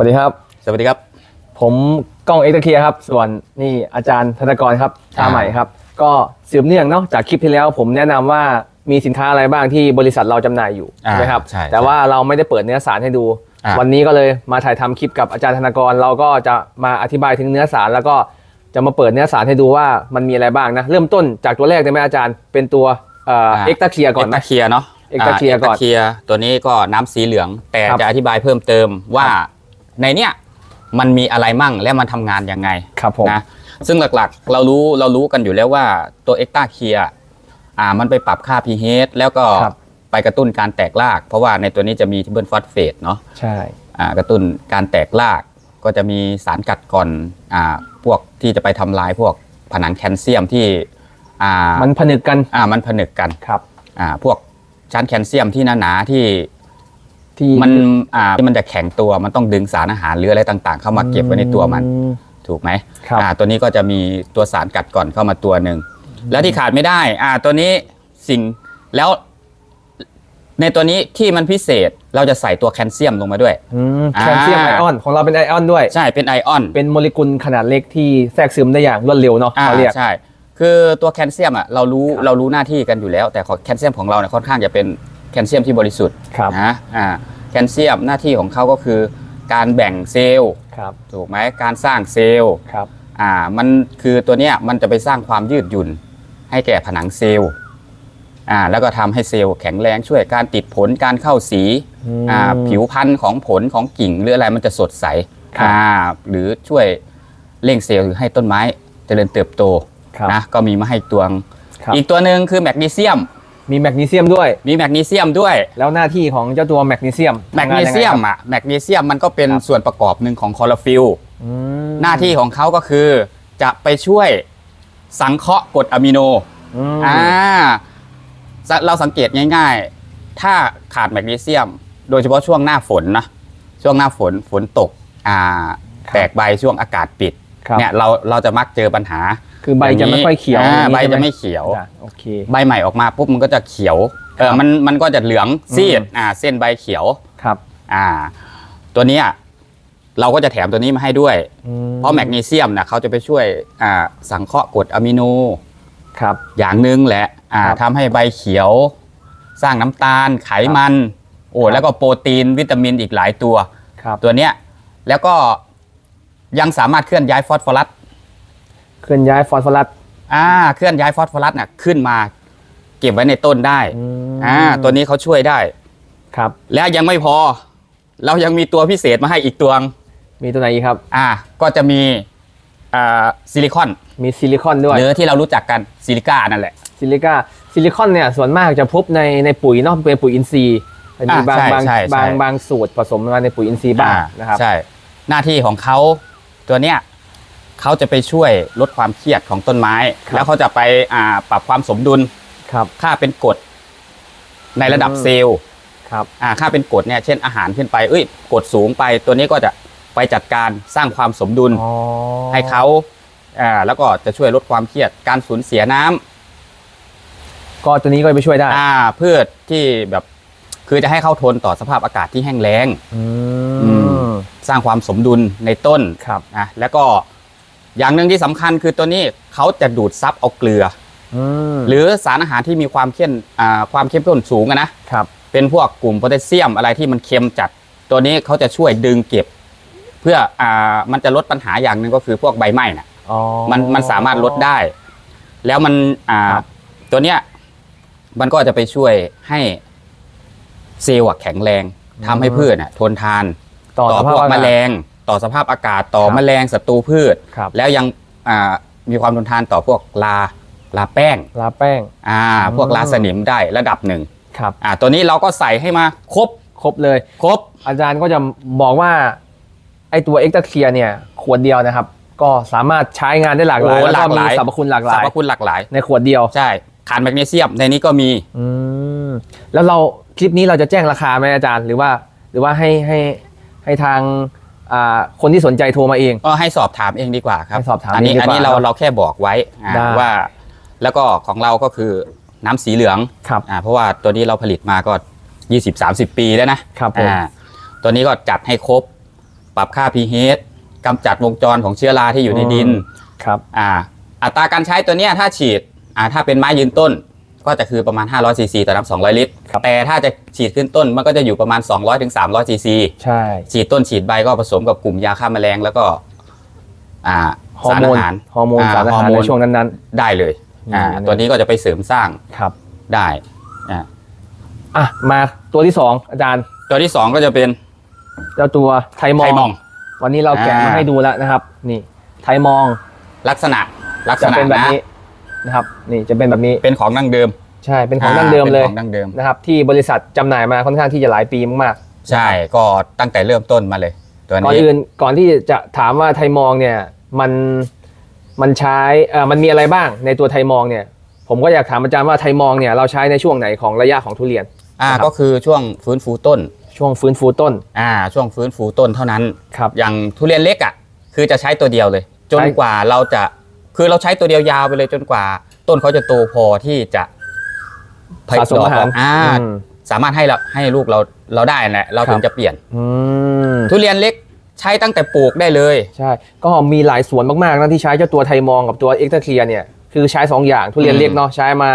วัสดีครับ สวัสดีครับ ผมก้องเอ็กซ์เคียครับ ส่วนนี่อาจารย์ธนกรครับชาอ่าใหม่ครับ ก็สืบเนื่องเนาะจากคลิปที่แล้ว ผมแนะนำว่ามีสินค้าอะไรบ้างที่บริษัทเราจำหน่ายอยู่อ่าใช่ไหมครับใช่แต่ว่าเราไม่ได้เปิดเนื้อสารให้ดูอ่าวันนี้ก็เลยมาถ่ายทำคลิปกับอาจารย์ธนกร เราก็จะมาอธิบายถึงเนื้อสารแล้วก็จะมาเปิดเนื้อสารให้ดูว่ามันมีอะไรบ้างนะ เริ่มต้นจากตัวแรกได้ไหมอาจารย์ เป็นตัวเอ็กซ์ตาเคียก่อนไหมเอ็กตาเคียเนาะเอ็กตาเคียก่อนเคียตัวนี้ก็น้ำสีเหลือง แต่ครับจะอธิบายเพิ่มเติมว่าครับ ในเนี้ยมันมีอะไรมั่งและมันทำงานยังไงครับผม นะซึ่งหลักๆ เรารู้เรารู้กันอยู่แล้วว่าตัวเอ็กตาเคียอ่ามันไปปรับค่า pH แล้วก็ครับ ไปกระตุ้นการแตกราก เพราะว่าในตัวนี้จะมีทิเบิลฟอสเฟตเนาะ ใช่ อ่ากระตุ้นการแตกรากก็จะมีสารกัดก่อนอ่าพวกที่จะไปทำลายพวกผนังแคลเซียมที่อ่ามันผนึกกันอ่ามันผนึกกันครับ อ่าพวกชั้นแคลเซียมที่หนาๆที่ ที่มันอ่าที่มันจะแข็งตัวมันต้องดึงสารอาหารหรืออะไรต่างๆ เข้ามาเก็บไว้ในตัวมันอืถูกไหมครับอ่าตัวนี้ก็จะมีตัวสารกัดก่อนเข้ามาตัวหนึ่งแล้วที่ขาดไม่ได้อ่าตัวนี้สิ่งแล้วในตัวนี้ที่มันพิเศษเราจะใส่ตัวแคลเซียมลงมาด้วยอืมแคลเซียมอ่าไอออนของเราเป็นไอออนด้วย ใช่เป็นไอออน เป็นโมเลกุลขนาดเล็กที่แทรกซึมได้อย่างรวดเร็วเนาะอ่าเขาเรียกใช่ คือตัวแคลเซียมอะเรารู้ครับเรารู้หน้าที่กันอยู่แล้ว แต่ของแคลเซียมของเราเนี่ยค่อนข้างจะเป็น แคลเซียมที่บริสุทธิ์ครับนะอ่าแคลเซียมหน้าที่ของเขาก็คือการแบ่งเซลล์ครับถูกไหมการสร้างเซลล์ครับอ่ามันคือตัวเนี้ยมันจะไปสร้างความยืดหยุ่น ให้แก่ผนังเซลล์อ่าแล้วก็ทำให้เซลล์แข็งแรงช่วยการติดผลการเข้าสีอืมอ่าผิวพันธุ์ของผลของกิ่งหรืออะไรมันจะสดใสครับอ่าหรือช่วยเร่งเซลล์ให้ต้นไม้เจริญเติบโตครับนะก็มีมาให้ตวงครับอีกตัวหนึ่งคือแมกนีเซียม มีแมกนีเซียมด้วย มีแมกนีเซียมด้วย แล้วหน้าที่ของเจ้าตัวแมกนีเซียมแมกนีเซียมอะแมกนีเซียมมันก็เป็นครับส่วนประกอบหนึ่งของคลอโรฟิลอืมหน้าที่ของเขาก็คือ จะไปช่วยสังเคราะห์กรดอะมิโนอืมอ่าสเราสังเกตง่าย ๆ ถ้าขาดแมกนีเซียม โดยเฉพาะช่วงหน้าฝนนะช่วงหน้าฝนฝนตกอ่าแตกใบช่วงอากาศปิด ครับ เนี่ยเราเราจะมักเจอปัญหาคือใบจะไม่ค่อยเขียวอ่าอย่างนี้ใบช่หจะไม่เขียว จ้ะโอเค ใบใหม่ออกมาปุ๊บมันก็จะเขียวเอคอรับมันมันก็จะเหลืองซีดอืม อ่าเส้นใบเขียว ครับอ่า ตัวเนี้ยเราก็จะแถมตัวนี้มาให้ด้วย อืเพราะแมกนีเซียมนะเขาจะไปช่วยอ่าสังเคราะห์กรดอะมิโน ครับ อย่างหนึ่งแหละอ่าครับทำให้ใบเขียว สร้างน้ำตาลไขมัน โอ้ครับ แล้วก็โปรตีนวิตามินอีกหลายตัว ครับตัวเนี้ยแล้วก็ ยังสามารถเคลื่อนย้ายฟอสฟอรัสเคลื่อนย้ายฟอสฟอรัสอ่าเคลื่อนย้ายฟอสฟอรัสน่ะขึ้นมา เก็บไว้ในต้นได้อืมอ่าตัวนี้เขาช่วยได้ครับ และยังไม่พอ เรายังมีตัวพิเศษมาให้อีกตัวงมีตัวไหนอีกครับ อ่า ก็จะมีอ่าซิลิคอนมีซิลิคอนด้วยหรือที่เรารู้จักกันซิลิก้านั่นแหละซิลิก้าซิลิคอนเนี่ยส่วนมากจะพบในในปุ๋ยเนาะเป็นปุ๋ยอินทรีย์แต่มีอ่าบางใช่บางใช่บางใช่บางสูตรผสมมาในปุ๋ยอินทรีย์บ้างอ่านะครับใช่หน้าที่ของเขา ตัวเนี้ยเขาจะไปช่วยลดความเครียดของต้นไม้ ครับ แล้วเขาจะไปอ่าปรับความสมดุลครับ ค่าเป็นกรดในระดับอืม เซลล์ครับ อ่าค่าเป็นกรดเนี่ยเช่นอาหารขึ้นไปเอ้ยกรดสูงไป ตัวนี้ก็จะไปจัดการสร้างความสมดุล อ๋อ ให้เขาอ่าแล้วก็จะช่วยลดความเครียด การสูญเสียน้ำก็ตัวนี้ก็ไปช่วยได้อ่าพืชที่แบบ คือจะให้เขาทนต่อสภาพอากาศที่แห้งแล้ง อือืม สร้างความสมดุลในต้นครับนะแล้วก็อย่างหนึ่งที่สำคัญคือตัวนี้เขาจะดูดซับเอาเกลืออืมอหรือสารอาหารที่มีความเข้มอ่าความเข้มข้นสูงอะนะครับ เป็นพวกกลุ่มโพแทสเซียมอะไรที่มันเค็มจัด ตัวนี้เขาจะช่วยดึงเก็บ เพื่ออ่ามันจะลดปัญหาอย่างหนึ่งก็คือพวกใบไหม้น่ะอ๋อมันมันสามารถลดได้ แล้วมันอ่าครับตัวเนี้ยมันก็จะไปช่วยให้เซลล์อะแข็งแรงทำให้พืชน่ะทนทาน ต่อต่อสพภาวพกอากาศแมลง ต่อสภาพอากาศต่อครับ แมลงศัตรูพืช ครับแล้วยังอ่ามีความทนทานต่อพวกลาลาแป้งลาแป้ง อ่าอืม พวกลาสนิมได้ระดับหนึ่งครับอ่าตัวนี้เราก็ใส่ให้มาครบครบเลย ครบ อาจารย์ก็จะบอกว่าไอตัวเอ็กซ์เคียเนี่ยขวดเดียวนะครับ ก็สามารถใช้งานได้หลากหลายโอ้แล้วหก็ลากหมีลาย สรรพคุณหลากหสรลารย พคุณหลากหลาย ในขวดเดียว ใช่ขาดแมกนีเซียมในนี้ก็มี อืมแล้วเราคลิปนี้เราจะแจ้งราคาไหมอาจารย์ หรือว่า หรือว่าให้ให้ ให้ทางอ่าคนที่สนใจโทรมาเอง ก็ให้สอบถามเองดีกว่าครับให้สอบถามอันนี้เองดีกว่าอันนี้เราเนอะเราแค่บอกไว้อ่าได้ ว่า แล้วก็ของเราก็คือน้ำสีเหลืองครับอ่าเพราะว่าตัวนี้เราผลิตมาก็ 20-30 ปีแล้วนะครับผมอ่าตัวนี้ก็จัดให้ครบ ปรับค่า pH กำจัดวงจรของเชื้อราที่อยู่ในดินอืมครับ อ่าอัตราการใช้ตัวเนี้ยถ้าฉีดอ่าถ้าเป็นไม้ยืนต้น ก็จะคือประมาณ 500ซีซีต่อน้ำ200 ลิตรครับแต่ถ้าจะฉีดขึ้นต้นมันก็จะอยู่ประมาณ 200ถึง300ซีซีใช่ ฉีดต้นฉีดใบก็ผสมกับกลุ่มยาฆ่าแมลงแล้วก็อ่าฮอร์สารโมอานหารฮอร์โมนอ่าสารอาฮอหารร์โมในนช่วงนั้นได้เลยอ่าอืมตัวนี้ก็จะไปเสริมสร้างๆครับได้อ่าอะมาตัวที่สองอาจารย์ ตัวที่สองก็จะเป็นเจ้าตัวไทมอไทงมองวันนี้เราแกะมาอ่าให้ดูแล้วนะครับ นี่ไทมองลักษณะลักษจะณะเป็นแบบนะ นี้นะครับนี่จะเป็นแบบนี้เป็นของดั้งเดิมใช่เป็นของดั้งเดิมเลยป็นของดั้งเดิม นะครับที่บริษัทจำหน่ายมาค่อนข้างที่จะหลายปีมากใช่ก็ตั้งแต่เริ่มต้นมาเลย ตัวๆก่อนนี้อื่นก่อนที่จะถามว่าไทมองเนี่ยมันมันใช้เอ่อมันมีอะไรบ้างในตัวไทมองเนี่ยผมก็อยากถามอาจารย์ว่าไทมองเนี่ยเราใช้ในช่วงไหนของระยะของทุเรียน อ่านะครับ ก็คือช่วงฟื้นฟูต้นช่วงฟื้นฟูต้นอ่าช่วงฟื้นฟูต้นเท่านั้น ครับ อย่างทุเรียนเล็กอะคือจะใช้ตัวเดียวเลย จนใช้ กว่าเราจะ คือเราใช้ตัวเดียวยาวไปเลยจนกว่า ต้นเขาจะโตพอที่จะสะสมอาหาร อ่าอืม สามารถให้เราให้ลูกเราเราได้แหละเราครับถึงจะเปลี่ยน อืมทุเรียนเล็กใช้ตั้งแต่ปลูกได้เลย ใช่ ก็มีหลายสวนมากๆนะที่ใช้เจ้าตัวไทมองกับตัวเอ็กซ์เคลียเนี่ยคือใช้สองอย่างทุเรียนอืม เล็กเนาะใช้มา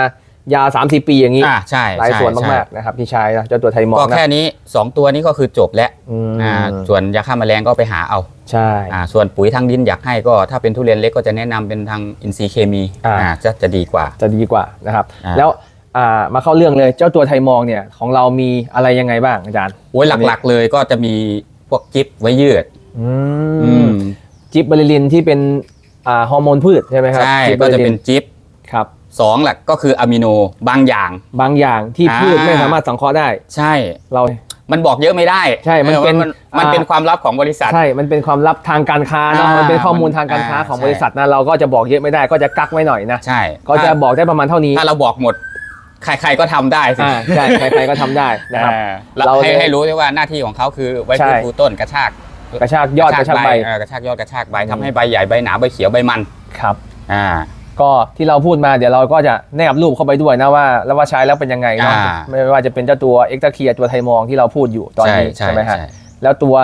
ยาวสามสี่ปีอย่างนี้ อ่าใช่หลายใช่สวนใช่มากๆนะครับที่ใช้นะเจ้าตัวไทมองก็นะแค่นี้สองตัวนี้ก็คือจบแล้วอืม อ่าส่วนยาฆ่าแมลงก็ไปหาเอา ใช่ อ่าส่วนปุ๋ยทางดินอยากให้ก็ถ้าเป็นทุเรียนเล็กก็จะแนะนำเป็นทางอินทรีย์เคมีอ่า อ่าจะจะดีกว่า จะดีกว่านะครับ อ่า แล้วอ่ามาเข้าเรื่องเลยเจ้าตัวไทมองเนี่ยของเรามีอะไรยังไงบ้างอาจารย์ โอ้ยหลักๆเลยก็จะมีพวกจิ๊บไว้ยืดอือืมมจิบบริลินที่เป็นอ่าฮอร์โมนพืชใช่ไหมครับใช่จิ๊บก็จะบริลิเป็นจิ๊บครับสองหลักก็คืออะมิโนบางอย่าง บางอย่างที่อ่าพืชไม่สามารถสังเคราะห์ได้ ใช่ เรา มันบอกเยอะไม่ได้ใช่มันเป็นออมันอ่า เป็นความลับของบริษัท ใช่ มันเป็นความลับทางการค้าเนาะอ่ามัมันเป็นข้อมูลทางการค้าอ่าของใช่ บริษัทนะ เราก็จะบอกเยอะไม่ได้ ก็จะกักไว้หน่อยนะ ใช่ก็จะบอกได้ประมาณเท่านี้ถ้าเราบอกหมด ใครๆก็ทำได้สิอ่าใช่ ใครๆก็ทำได้นะครับ เออเราเราให้เลยให้รู้ด้วยว่าหน้าที่ของเขาคือไว้ใช่ฟื้นฟูต้นกระชากกระชากยอดกระชากใบ เออกระชากยอดกระชากใบอืมทำให้ใบใหญ่ใบหนาใบเขียวใบมัน ครับ อ่า ก็ที่เราพูดมาเดี๋ยวเราก็จะแนบรูปเข้าไปด้วยนะว่าแล้วว่าใช้แล้วเป็นยังไงเนาะอ่า ไม่ว่าจะเป็นเจ้าตัวเอ็กซ์เคียตัวไทมองที่เราพูดอยู่ตอนนี้ใช่ใช่ไหมฮะใช่แล้วตัว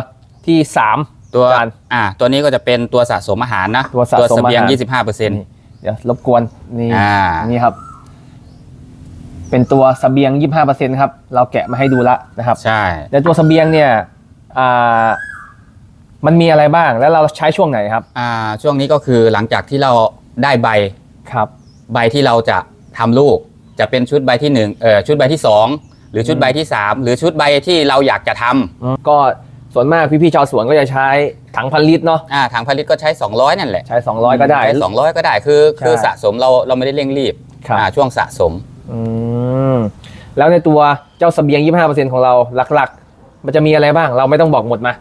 ที่สาม ตัวจานอ่าตัวนี้ก็จะเป็นตัวสะสมอาหารนะตัวสะสมเสบียงอาหาร25เปอร์เซ็นต์นี่เดี๋ยวรบกวนนี่อ่า นี่ครับ เป็นตัวเสบียง 25%ครับ เราแกะมาให้ดูละนะครับ ใช่ ในตัวเสบียงเนี่ยอ่ามันมีอะไรบ้าง แล้วเราใช้ช่วงไหนครับ อ่าช่วงนี้ก็คือหลังจากที่เราได้ใบ ครับ ใบที่เราจะทำลูกจะเป็นชุดใบที่หนึ่งเออชุดใบที่สองหรือชุดใบที่สามหรือชุดใบที่เราอยากจะทำก็ส่วนมากพี่ๆชาวสวนก็จะใช้ถังพันลิตรเนาะอ่าทางผลิตก็ใช้ 200 นั่นแหละใช้ 200 ก็ได้ใช้200 ก็ได้คือใช่คือสะสมเราเราไม่ได้เร่งรีบครับอ่าช่วงสะสมอืมแล้วในตัวเจ้าเสบียง 25%ของเราหลักๆ มันจะมีอะไรบ้าง เราไม่ต้องบอกหมดมา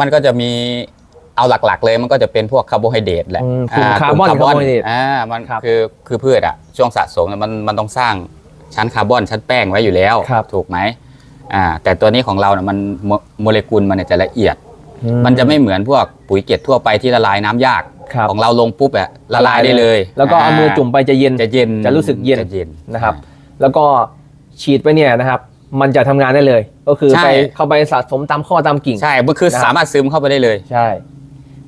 มันก็จะมี เอาหลักๆ เลยมันก็จะเป็นพวกคาร์โบไฮเดรตแหละอืมกลุ่มอ่คาร์บอนกลุ่มคาร์โบไฮเดรตอ่ามันครับคือคือพืชอะช่วงสะสมเนี่ยมันมันต้องสร้างชั้นคาร์บอนชั้นแป้งไว้อยู่แล้ว ครับ ถูกไหมอ่าแต่ตัวนี้ของเราเนี่ยมันโมโมเลกุลมันเนี่ยจะละเอียด อืมันจะไม่เหมือนพวกปุ๋ยเกล็ดทั่วไปที่ละลายน้ำยาก ครับของเราลงปุ๊บอะละลายได้เลยแล้วก็เอามือจุ่มไปจะเย็น จะเย็นจะรู้สึกเย็น จะเย็น นะครับ แล้วก็ฉีดไปเนี่ยนะครับ มันจะทำงานได้เลย ก็คือใช่ ไปเข้าไปสะสมตามข้อตามกิ่ง ใช่มันคือนะครับ สามารถซึมเข้าไปได้เลย ใช่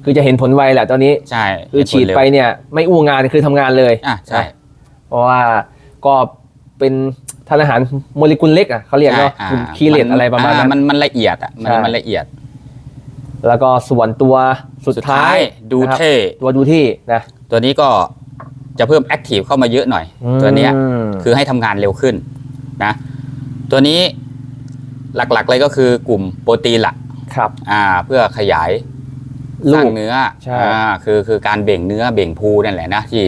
คือจะเห็นผลไวแหละตอนนี้ ใช่คือฉีดไปเนี่ยไม่อู้งานคือทำงานเลยอะใช่ เพราะว่าก็เป็นทานอาหารโมเลกุลเล็กอะเขาเรียกเนาะใช่กลุ่มคีเลตอะไรประมาณนั้นมันมันละเอียดอะมันใช่มันละเอียด แล้วก็ส่วนตัวสุดสุดท้าท้ายยดูนะครับเท่ตัวดูที่นะตัวนี้ก็จะเพิ่มแอคทีฟเข้ามาเยอะหน่อย ตัวเนี้ยอืมคือให้ทำงานเร็วขึ้นนะตัวนี้หลักๆเลยก็คือกลุ่มโปรตีนหลักครับอ่าเพื่อขยายลู สร้างกเนื้อใช่ อ่าคือคือการเบ่งเนื้อเบ่งภูนั่นแหละนะที่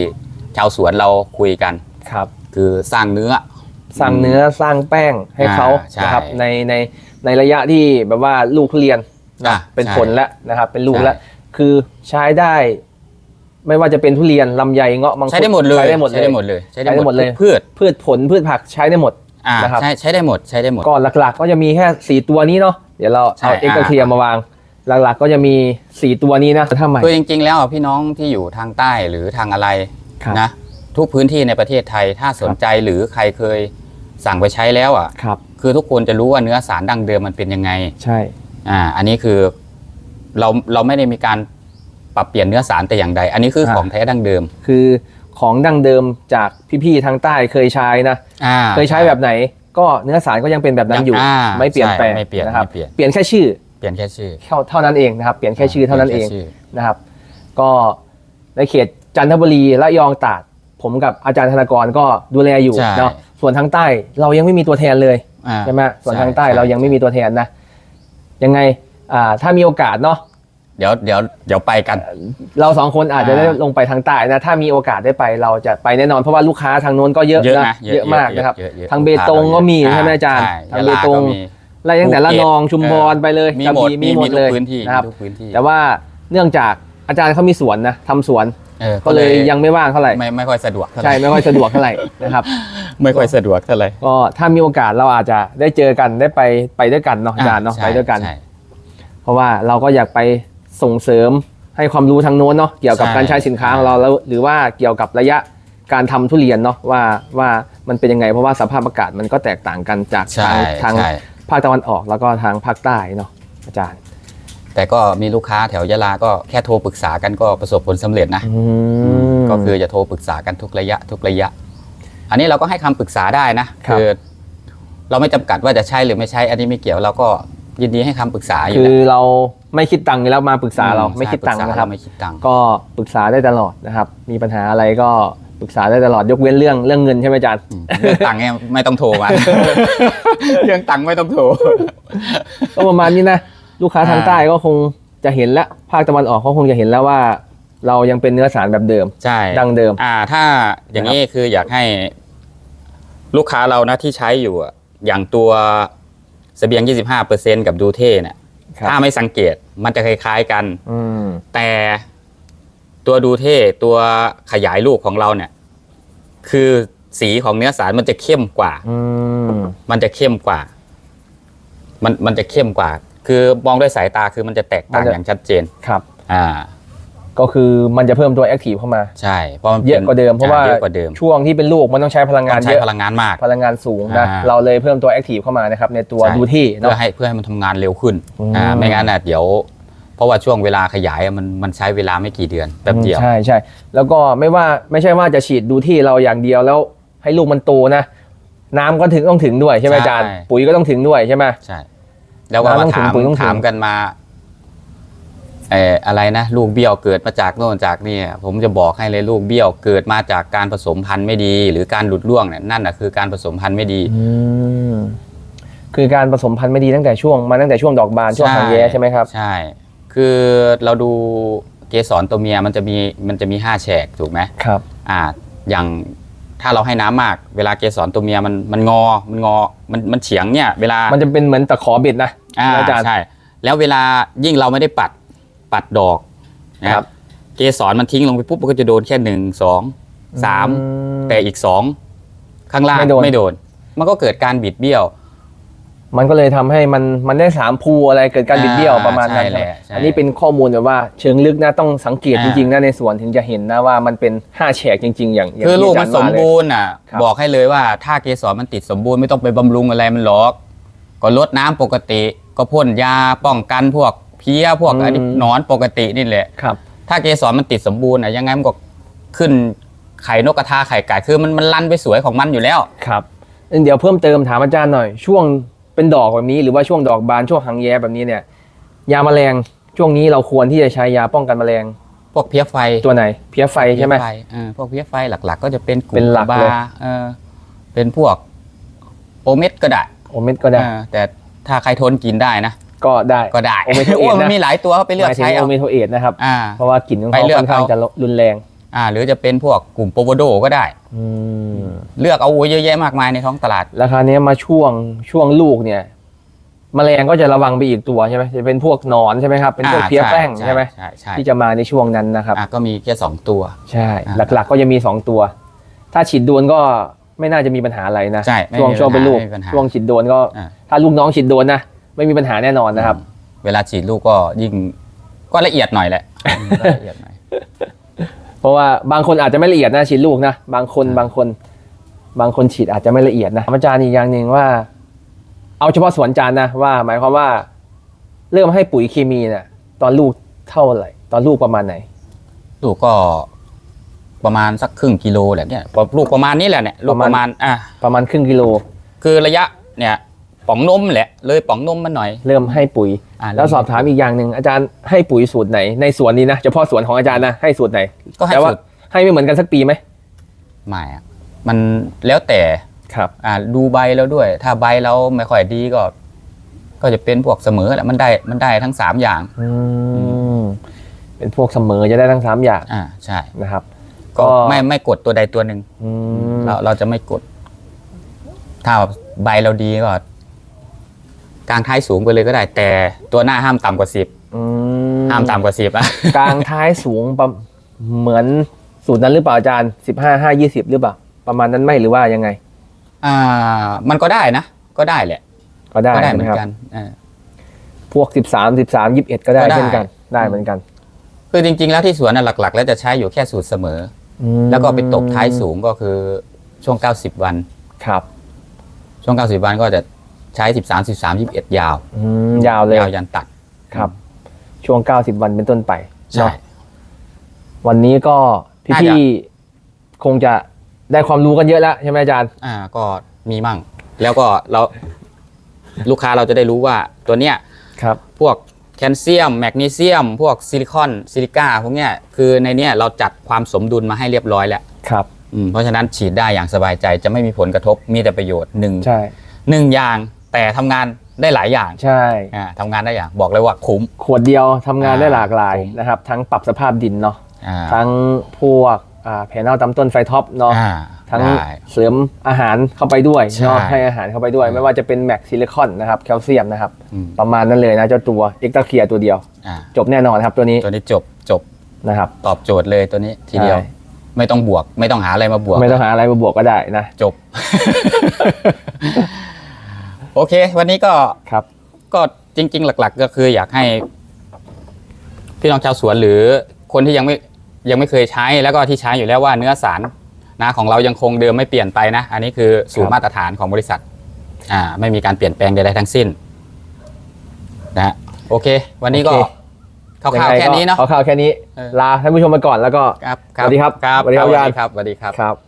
ชาวสวนเราคุยกัน ครับคือสร้างเนื้อ สร้างเนื้อสร้างแป้งให้เขาอ่าใช่นะครับในในในระยะที่แบบว่าลูกทุเรียนอะเป็นใช่ผลแล้วนะครับ เป็นลูกใช่แล้วคือใช้ได้ ไม่ว่าจะเป็นทุเรียนลำไยเงาะมังคุดใช้ได้หมดเลยใช้ได้หมดเลยใช้ได้หมดเลยใช้ได้หมดเลยทุกพืชพืชผลพืชผักใช้ได้หมด อ่านะครับ ใช้ใช้ได้หมดใช้ได้หมดก็หลักๆ ก็จะมีแค่สี่ตัวนี้เนาะเดี๋ยวเราใช่เอาเอ็กซ์อ่า เคลียร์มาวาง หลักๆก็จะมีสี่ตัวนี้นะถ้าใหม่ คือจริง ๆ แล้วอะพี่น้องที่อยู่ทางใต้หรือทางอะไรครับนะทุกพื้นที่ในประเทศไทยถ้าสนใจหรือใครเคยสั่งไปใช้แล้วอะครับ คือทุกคนจะรู้ว่าเนื้อสารดั้งเดิมมันเป็นยังไงใช่ อ่าอันนี้คือเราเราไม่ได้มีการปรับเปลี่ยนเนื้อสารแต่อย่างใด อันนี้คือของแท้ดั้งเดิม คือของดั้งเดิมจากพี่ๆทางใต้เคยใช้นะ อ่าเคยใช้แบบไหน ก็เนื้อสารก็ยังเป็นแบบนั้นอยู่อ่าไม่เปลี่ยนแปลงใช่ไม่เปลี่ยนนะครับไม่เปลี่ยน เปลี่ยนแค่ชื่อเป ลี่ยนแค่ชื่อเท่าเท่านั้นเองนะครับเปลี่ยนแค่ชื่อเท่านั้นเองปลี่ยแค่ชื่นะครับก็ในเขตจันทบุรีและยองตราด ผมกับอาจารย์ธนากรก็ดูแลอยู่ใช่เนาะส่วนทางใต้เรายังไม่มีตัวแทนเลยอ่าใช่ไหมส่วนทางใต้ช่เรายังไม่มีตัวแทนนะยังไงอ่าถ้ามีโอกาสเนาะเดี๋ยวเดี๋ยวเดี๋ยวไปกัน เราสองคนอาจจะได้อ่าลงไปทางใต้นะถ้ามีโอกาสได้ไปเราจะไปแน่นอนเพราะว่าลูกค้าทางโน้นก็เยอะเยอะนะนะเยอะเยอะมากนะครับเยอะเยอะทางเบตงก็มีใช่ไหมอาจารย์ใช่ทางเบตงยะลาก็มี ไล่ตั้งแต่ละนองภูเก็ตชุมพรไปเลยมีกระหมดบี่มีหมดทุเลกยพื้นที่นะครับมีทุกพื้นที่แต่ว่าเนื่องจากอาจารย์เขามีสวนนะทำสวนเออก็เลยยังไม่ว่างเท่าไหร่ไม่ไม่ค่อยสะดวกเท่าไหร่ใช่ไม่ค่อยสะดวกเท่าไหร่นะครับ ไม่ค่อยสะดวกเท่าไหร่ก็ถ้ามีโอกาสเราอาจจะได้เจอกันได้ไปไปด้วยกันเนาะอาจารย์เนาะใช่ไปด้วยกันใช่เพราะว่าเราก็อยากไปส่งเสริมให้ความรู้ทางโน้นเนาะเกี่ยวกับใช่การใช้สินค้าของเราแล้วหรือว่าเกี่ยวกับระยะการทำทุเรียนเนาะว่าว่ามันเป็นยังไงเพราะว่าสภาพอากาศมันก็แตกต่างกันจากใช่ทางทางใช่ ภาคตะวันออกแล้วก็ทางภาคใต้เนาะอาจารย์ แต่ก็มีลูกค้าแถวยะลาก็แค่โทรปรึกษากันก็ประสบผลสำเร็จนะก็คือจะโทรปรึกษากันทุกระยะ ทุกระยะ อันนี้เราก็ให้คำปรึกษาได้นะครับอเราไม่จำกัดว่าจะใช่หรือไม่ใช่อันนี้ไม่เกี่ยวเราก็ยินดีให้คำปรึกษาอยู่คือแล้วเราไม่คิดตังค์อยู่แล้วมาปรึกษาเราอืไม่คิดตังค์ใช่นะครับปกษาเาไม่คิดตังค์ก็ปรึกษาได้ตลอดนะครับ มีปัญหาอะไรก็ ปรึกษาได้ตลอดยกเว้นเรื่องเรื่องเงินใช่ไหมอาจารย์อืมเรื่องตังค์เนี่ยไม่ต้องโทรมาเรื่องตังค์ไม่ต้องโทรก็ประมาณนี้นะลูกค้าทางอ่าใต้ก็คงจะเห็นแล้วภาคตะวันออกเขาคงจะเห็นแล้วว่า เรายังเป็นเนื้อสารแบบเดิมใช่ดังเดิม อ่า ถ้าอย่างนี้คืออยากให้ลูกค้าเรานะที่ใช้อยู่อะอย่างตัวเสบียง 25%กับดูเท่เนี่ยครับถ้าไม่สังเกตมันจะคล้าย ๆกันอืมแต่ ตัวดูเท่ตัวขยายลูกของเราเนี่ย คือสีของเนื้อสารมันจะเข้มกว่า อืมมันจะเข้มกว่า มันมันจะเข้มกว่า คือมองด้วยสายตาคือมันจะแตกต่างอย่างชัดเจน ครับ อ่า ก็คือมันจะเพิ่มตัวแอคทีฟเข้ามา ใช่เพราะมันป็นเยอะกว่าเดิมเพราะว่าเยอะกว่าเดิมช่วงที่เป็นลูกมันต้องใช้พลังงาต้นองใช้เยอะพลังงานมาก พลังงานสูงนะอ่า เราเลยเพิ่มตัวแอคทีฟเข้ามานะครับในตัวใช่ดูที่เพื่เนาะ อให้เพื่อให้มันทำงานเร็วขึ้น อืม อ่า ไม่งั้นน่ะเดี๋ยว เพราะว่าช่วงเวลาขยายอะมันมันใช้เวลาไม่กี่เดือนแป๊บเดียว ใช่ใช่แล้วก็ไม่ว่าไม่ใช่ว่าจะฉีดดูที่เราอย่างเดียวแล้วให้ลูกมันโตนะ น้ำก็ถึงต้องถึงด้วยใช่ไหมใช่ อาจารย์ ปุ๋ยก็ต้องถึงด้วยใช่ไหม ใช่ แล้วก็น้ำต้มาองถึงถามปุ๋ยต้องถึง ถามกันมาเอออะไรนะลูกเบี้ยวเกิดมาจากโน่นจากนี่ผมจะบอกให้เลยลูกเบี้ยวเกิดมาจากการผสมพันธุ์ไม่ดี หรือการหลุดร่วงเนี่ยนั่นน่ะคือการผสมพันธุ์ไม่ดี อืมคือการผสมพันธุ์ไม่ดีตั้งแต่ช่วงมาตั้งแต่ช่วงดอกบานช่วงหางแย้ใช่ไหมครับ ใช่ คือเราดูเกสรตัวเมียมันจะมีมันจะมีห้าแฉกถูกไหมครับ อ่า อย่างถ้าเราให้น้ำมาก เวลาเกสรตัวเมียมันมันงอ มันงอ มันมันเฉียงเนี่ย เวลา มันจะเป็นเหมือนตะขอเบ็ดนะอ่าอาจารย์ใช่ แล้วเวลายิ่งเราไม่ได้ปัดปัดดอกนะครับ เกสรมันทิ้งลงไปปุ๊บมันก็จะโดนแค่หนึ่งสองสามอืมแต่อีกสองข้างล่างไม่โดนไม่โดน มันก็เกิดการบิดเบี้ยว มันก็เลยทำให้มันมันได้สามภูอะไรเกิดการบิดเบี้ยวอ่าประมาณนั้นใช่ใช่ไหมแหละใช่อันนี้เป็นข้อมูลแบบว่าเชิงลึกนะต้องสังเกตอ่าจริงๆนะในสวนถึงจะเห็นนะว่ามันเป็นห้าแฉกจริง ๆ อย่างอย่างคือที่ลูกอาจามันย์สมว่าเลยบูรณ์อะครับบอกให้เลยว่าถ้าเกสรมันติดสมบูรณ์ไม่ต้องไปบำรุงอะไรมันหรอก ก็ลดน้ำปกติ ก็พ่นยาป้องกันพวกเพี้ยพวกอันนี้หนอนปกตินี่แหละครับ ถ้าเกสรมันติดสมบูรณ์อะยังไงมันก็ขึ้นไข่นกกระทาไข่ไก่คือมันมันลั่นไปสวยของมันอยู่แล้วครับ เดี๋ยวเพิ่มเติมถามอาจารย์หน่อยช่วง เป็นดอกแบบนี้หรือว่าช่วงดอกบานช่วงหางแย้แบบนี้เนี่ย ยาแมลงช่วงนี้เราควรที่จะใช้ยาป้องกันแมลง พวกเพี้ยไฟตัวไหน เพี้ยไฟใช่ไหมเพี้ยฟเออพวกเพี้ยไฟหลัก ๆ ก็จะเป็นกลุ่เป็นมหลักบาเลย เออเป็นพวกโอเม็ดก็ได้โอเมดก็ได้ เออแต่ถ้าใครทนกินได้นะ ก็ได้ ก็ได้โอเมโทเอทโอ้ยมันนะมีหลายตัวเขาไปเลือกหมายถึงใช้โอเอาเมโทเอทนะครับ อ่า เพราะว่ากลิ่นของไปเขาเลือกค่อนข้างเอา จะรุนแรง อ่าหรือจะเป็นพวกกลุ่มโปโวโดก็ได้ อืมเลือกเอาโอ้ยเยอะแยะมากมายในท้องตลาด ราคาเนี้ยมาช่วงช่วงลูกเนี่ยแมลงก็จะระวังไปอีกตัวใช่ไหมจะเป็นพวกหนอนใช่ไหมครับ เป็นพวกอ่าเพี้ยแป้งใช่ใช่ไหมใช่ใช่ที่จะมาในช่วงนั้นนะครับอะก็มีแค่สองตัว ใช่อ่าหลักๆ ก็จะมี2ตัว ถ้าฉีดโดนก็ไม่น่าจะมีปัญหาอะไรนะใช่ไม่ช่วงมีช่วงเป็นลูกไม่มีปัญหาช่วงฉีดโดนก็อ่าถ้าลูกน้องฉีดโดนนะ ไม่มีปัญหาแน่นอนนะครับ เวลาฉีดลูกก็ยิ่งก็ละเอียดหน่อยแหละก็ละเอียดหน่อยเพ ราะว่าบางคนอาจจะไม่ละเอียดนะฉีดลูกนะบางคนบางคน บางคนฉีดอาจจะไม่ละเอียดนะอาจารย์อีกอย่างหนึ่งว่า เอาเฉพาะสวนจานนะว่า หมายความว่า เริ่มให้ปุ๋ยเคมีเนี่ยตอนลูกเท่าไหร่ ตอนลูกประมาณไหน ลูกก็ประมาณสักครึ่งกิโลแหละเนี่ยลูกประมาณนี้แหละเนี่ยลูกปประระมามาณณอะประมาณครึ่งกิโล คือระยะเนี่ย ป๋องนมแหละ เลยป๋องนมมาหน่อย เริ่มให้ปุ๋ย อะแล้วสอบถามอีกอย่างหนึ่งอาจารย์ให้ปุ๋ยสูตรไหนในสวนนี้นะเฉพาะสวนของอาจารย์นะให้สูตรไหนก็ให้แต่ว่าสุดให้ไม่เหมือนกันสักปีไหมไม่อะมันแล้วแต่ครับ อ่าดูใบแล้วด้วย ถ้าใบเราไม่ค่อยดีก็ ก็จะเป็นพวกเสมอแหละมันได้มันได้ทั้งสามอย่าง อืมเป็นพวกเสมอจะได้ทั้งสามอย่างอ่าใช่ นะครับ ก็ก็ไม่ไม่กดตัวใดตัวหนึ่งอืมเราเราจะไม่กด ถ้าใบเราดีก็ กลางท้ายสูงไปเลยก็ได้ แต่ตัวหน้าห้ามต่ำกว่าสิบอืห้ามต่ำกว่าสิบอะกลางท้ายสูงประเหมือนสูตรนั้นหรือเปล่าอาจารย์สิบห้าห้ายี่สิบหรือเปล่า ประมาณนั้นไหมหรือว่ายังไง อ่า มันก็ได้นะ ก็ได้แหละ ก็ได้ก็ได้ใช่เหไหมืมอนครับ กันอ่า พวกสิบสามสิบสามยิบเอ็ดก็ได้ก็ได้ เช่นกัน ได้เหมือนกันคือจริง ๆ แล้วที่สวนน่ะหลัก ๆ แล้วจะใช้อยู่แค่สูตรเสมออืมแล้วก็ไปตกท้ายสูงก็คือช่วง 90 วัน ครับ ช่วง 90 วันก็จะ ใช้13 13 21ยาวอืมยาวเลยยาวยันตัดครับ ช่วง90วันเป็นต้นไปใช่เนาะวันนี้ก็น่าจะพี่ๆคงจะได้ความรู้กันเยอะแล้วใช่ไหมอาจารย์ อ่าก็มีมั่ง แล้วก็เรา ลูกค้าเราจะได้รู้ว่าตัวเนี้ย ครับ พวกแคลเซียม แมกนีเซียม พวกซิลิคอนซิลิก้าพวกเนี้ยคือในเนี้ยเราจัดความสมดุลมาให้เรียบร้อยแล้วครับ อืมเพราะฉะนั้นฉีดได้อย่างสบายใจจะไม่มีผลกระทบมีแต่ประโยชน์หนึ่งใช่ หนึ่งอย่าง แต่ทำงานได้หลายอย่างใช่อ่าทำงานได้อย่างบอกเลยว่าคุ้ม ขวดเดียวทำงานได้หลากหลายผม นะครับ ทั้งปรับสภาพดินเนาะอ่าทั้งพวกอ่าแผงเน่าตำต้นไฟท็อปเนาะอ่าทั้งได้ เสริมอาหารเข้าไปด้วยใช่ เนาะให้อาหารเข้าไปด้วย ไม่ว่าจะเป็นแมกซิลิคอนนะครับแคลเซียมนะครับ อืมประมาณนั้นเลยนะเจ้าตัวเอ็กตาเคียตัวเดียว อ่าจบแน่นอนครับตัวนี้ตัวนี้จบจบนะครับ ตอบโจทย์เลยตัวนี้ทีเดียว ใช่ ไม่ต้องบวก ไม่ต้องหาอะไรมาบวก ไม่ต้องหาอะไรมาบวกก็ได้นะ จบ โอเค วันนี้ก็ครับ ก็จริง ๆ หลัก ๆ ก็คืออยากให้พี่น้องชาวสวนหรือคนที่ยังไม่ยังไม่เคยใช้แล้วก็ที่ใช้อยู่แล้วว่าเนื้อสารนะของเรายังคงเดิมไม่เปลี่ยนไปนะ อันนี้คือสูตครัรบมาตรฐานของบริษัท อ่า ไม่มีการเปลี่ยนแปลงใดๆทั้งสิ้น นะฮะโอเค วันนี้ก็โอเค คร่าวๆแค่นี้เนาะคร่าวๆแค่นี้ เออ ลาท่านผู้ชมไปก่อนแล้วก็ ครับสวัสดีครับ ครับสวัสดีครับ สวัสอาจารย์ดีครับสวัสดีครับ ครับ